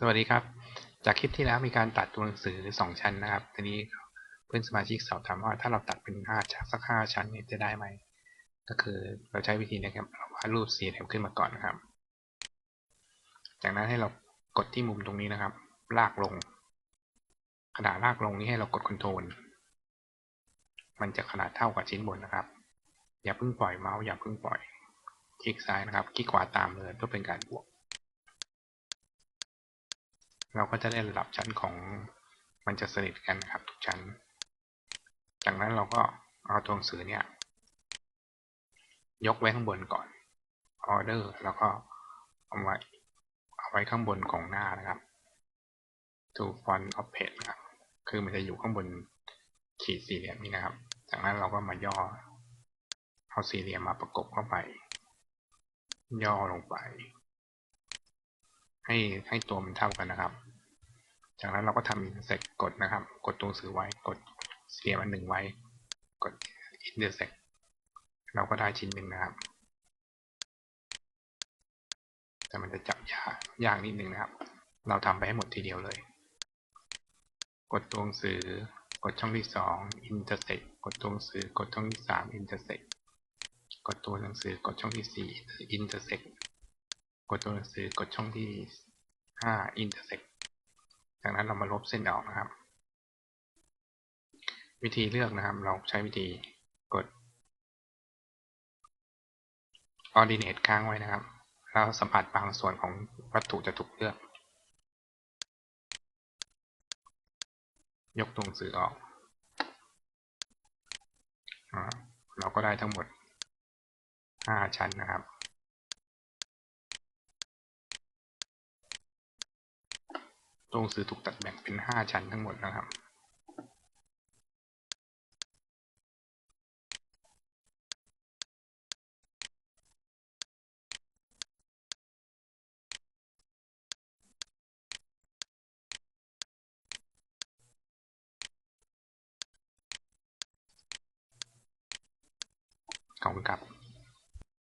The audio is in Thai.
สวัสดีครับ จากคลิปที่แล้วมีการตัดตัวหนังสือสองชั้นนะครับ ทีนี้เพื่อนสมาชิกสอบถามว่าถ้าเราตัดเป็นห้าชั้นสักห้าชั้นเนี่ยจะได้ไหม ก็คือเราใช้วิธีนะครับเราวาดรูปสี่เหลี่ยมขึ้นมาก่อนนะครับ จากนั้นให้เรากดที่มุมตรงนี้นะครับ ลากลง ขนาดลากลงนี้ให้เรากดคอนโทรล มันจะขนาดเท่ากับชิ้นบนนะครับ อย่าเพิ่งปล่อยเมาส์อย่าเพิ่งปล่อย คลิกซ้ายนะครับ คลิกขวาตามเลยเพื่อเป็นการบวก เราก็จะได้ระดับชั้นของมันจะสนิทกันนะครับทุกชั้น จากนั้นเราก็เอาตัวหนังสือเนี่ย ยกไว้ข้างบนก่อนออเดอร์แล้วก็เอาไว้เอาไว้ข้างบนของหน้านะครับ to font of page นะครับคือมันจะอยู่ข้างบนขีดสี่เหลี่ยมนี้นะครับ จากนั้นเราก็มาย่อเอาสี่เหลี่ยมมาประกบเข้าไป ย่อลงไป ให้ให้ตัวมันเท่ากันนะครับ จากนั้นเราก็ทำ intersect กดนะครับ กดตัวหนังสือไว้กดเหลี่ยมันหนึ่งไว้ กด intersect เราก็ได้ชิ้นหนึ่งนะครับ แต่มันจะจับยากยากนิดนึงนะครับ เราทำไปให้หมดทีเดียวเลย กดตัวหนังสือกดช่องที่สอง intersect กดตัวหนังสือกดช่องที่สาม intersect กดตัวหนังสือกดช่องที่สี่ intersect ก กดตัวหนังสือกดช่องที่ห้า intersect จากนั้นเรามาลบเส้นออกนะครับ วิธีเลือกนะครับ เราใช้วิธีกด ordinate ค้างไว้นะครับ แล้วสัมผัสบางส่วนของวัตถุจะถูกเลือก ยกตัวหนังสือออกเราก็ได้ทั้งหมด 5 ชั้นนะครับ ตัวหนังสือถูกตัดแบ่งเป็น5ชั้นทั้งหมดนะครับขอบคุณครับ